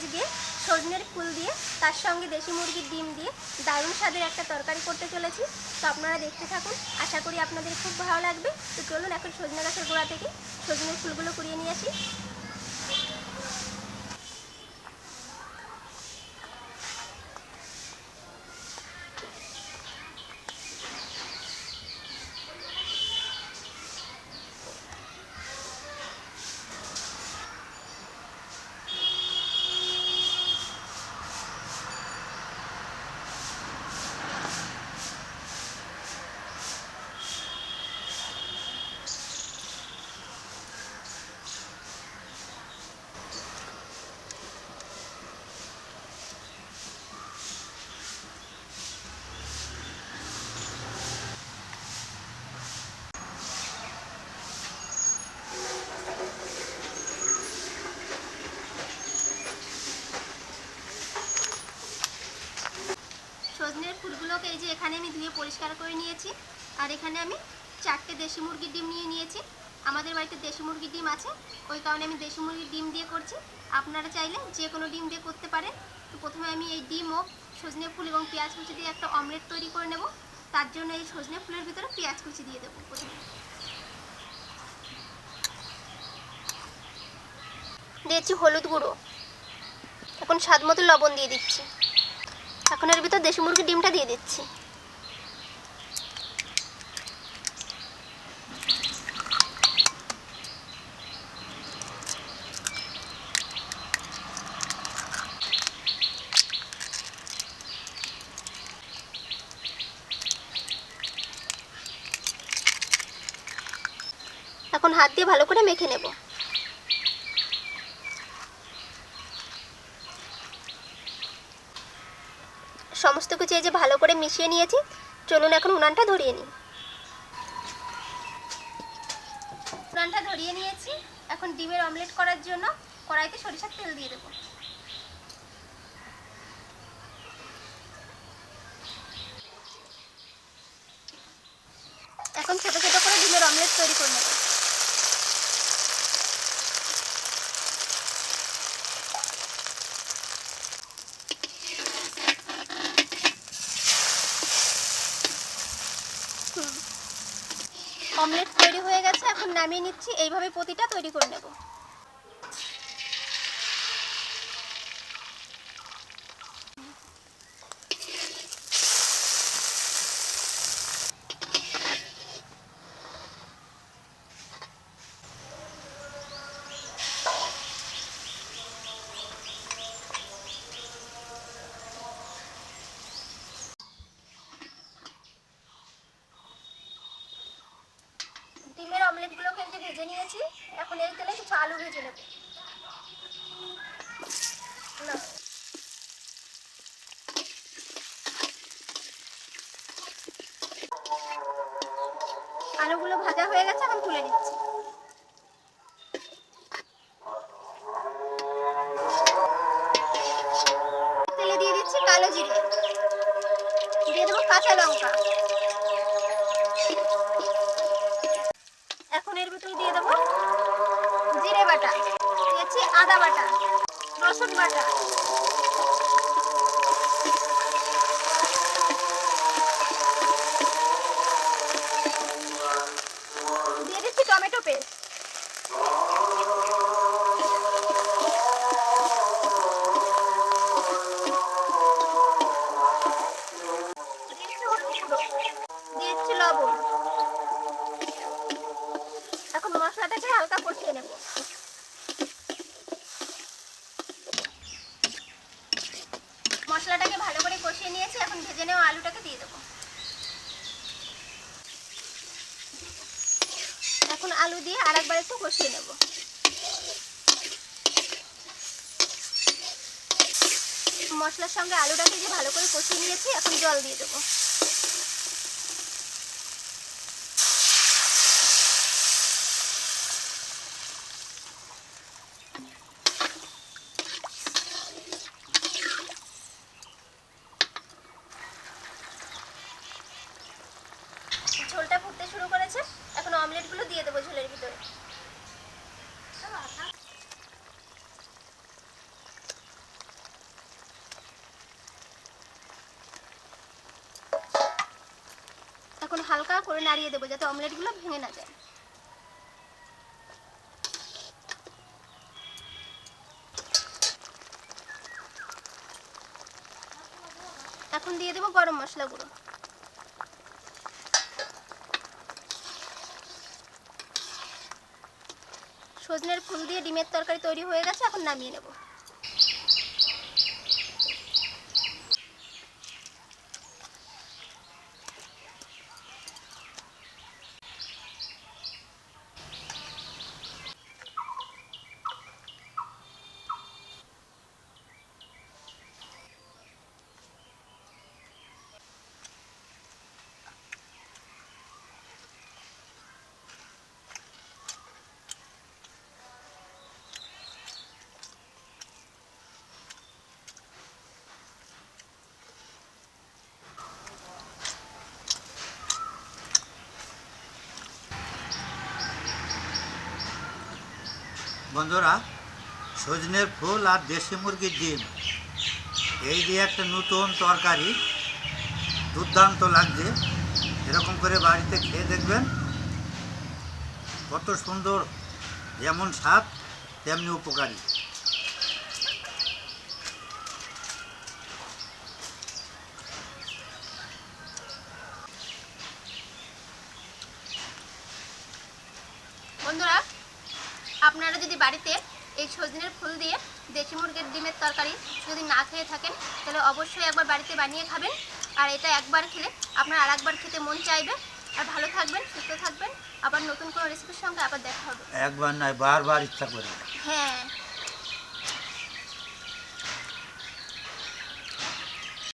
পেঁয়াজ দিয়ে, সজনের ফুল দিয়ে, তার সঙ্গে দেশি মুরগির ডিম দিয়ে দারুণ স্বাদের একটা তরকারি করতে চলেছি। তো আপনারা দেখতে থাকুন, আশা করি আপনাদের খুব ভালো লাগবে। তো চলুন এখন সজনে গাছের গোড়া থেকে সজনের ফুলগুলো কুড়িয়ে নিয়ে আসি। ফুলগুলোকে এই যে এখানে আমি ধুয়ে পরিষ্কার করে নিয়েছি। আর এখানে আমি চারটে দেশি মুরগির ডিম নিয়ে নিয়েছি। আমাদের বাড়িতে দেশি মুরগির ডিম আছে। ওই কারণে আমি দেশি মুরগির ডিম দিয়ে করছি। আপনারা চাইলে যে কোনো ডিম দিয়ে করতে পারেন। তো প্রথমে আমি এই ডিম ও সজনে ফুল এবং পেঁয়াজ কুচি দিয়ে একটা অমলেট তৈরি করে নেব। তার জন্য এই সজনে ফুলের ভিতরে পেঁয়াজ কুচি দিয়ে দেবো প্রথমে। দিয়েছি হলুদ গুঁড়ো। এখন স্বাদ মতো লবণ দিয়ে দিচ্ছি। এখন এর ভিতর দেশি মুরগির ডিমটা দিয়ে দিচ্ছি। এখন হাত দিয়ে ভালো করে মেখে নেব। সমস্ত কিছু এই যে ভালো করে মিশিয়ে নিয়েছি। চলুন এখন উনানটা ধরিয়ে নিই। উনানটা ধরিয়ে নিয়েছি। এখন ডিমের অমলেট করার জন্য কড়াইতে সরিষার তেল দিয়ে দেবো এখন ছোট ছোট করে ডিমের অমলেট তৈরি করে নেব হুম। অমলেট তৈরি হয়ে গেছে এখন নামিয়ে নিচ্ছি। এইভাবে প্রতিটা তৈরি করে নেব ডিমের অমলেটগুলো কিন্তু ভেজে নিয়েছি এখন এই তেলে কিছু আলু ভেজে নেব। আলুগুলো ভাজা হয়ে গেছে, এখন তুলে নিচ্ছি। তেলে দিয়ে দিচ্ছি কালো জিরে। দিয়ে দেবো কাঁচা লঙ্কা। এখন এর ভিতরে দিয়ে দেবো বাটা দিয়েছি আদা বাটা রসুন বাটা আলু দিয়ে আর একবার একটু কষিয়ে নেব। মশলার সঙ্গে আলুটাকে যে ভালো করে কষিয়ে নিয়েছি, এখন জল দিয়ে দেবো। অমলেটগুলো দিয়ে দেবো ঝোলের ভিতরে। এখন হালকা করে নাড়িয়ে দেবো যাতে অমলেটগুলো ভেঙে না যায়। এখন দিয়ে দেবো গরম মশলা গুঁড়ো সজনের ফুল দিয়ে ডিমের তরকারি তৈরি হয়ে গেছে এখন নামিয়ে নেব। বন্ধুরা, সজনের ফুল আর দেশি মুরগির ডিম। এই দিয়ে একটা নতুন তরকারি। দুর্দান্ত লাগছে। এরকম করে বাড়িতে খেয়ে দেখবেন। কত সুন্দর যেমন স্বাদ, তেমনি উপকারী। বন্ধুরা আপনারা যদি বাড়িতে এই সজনের ফুল দিয়ে দেশি মুরগির ডিমের তরকারি যদি না খেয়ে থাকেন তাহলে অবশ্যই একবার বাড়িতে বানিয়ে খাবেন। আর এটা একবার খেলে আপনার আর একবার খেতে মন চাইবে। আর ভালো থাকবেন সুস্থ থাকবেন। আবার নতুন কোনো রেসিপির সঙ্গে আবার দেখা হবে। একবার নয় বারবার ইচ্ছা করবে হ্যাঁ।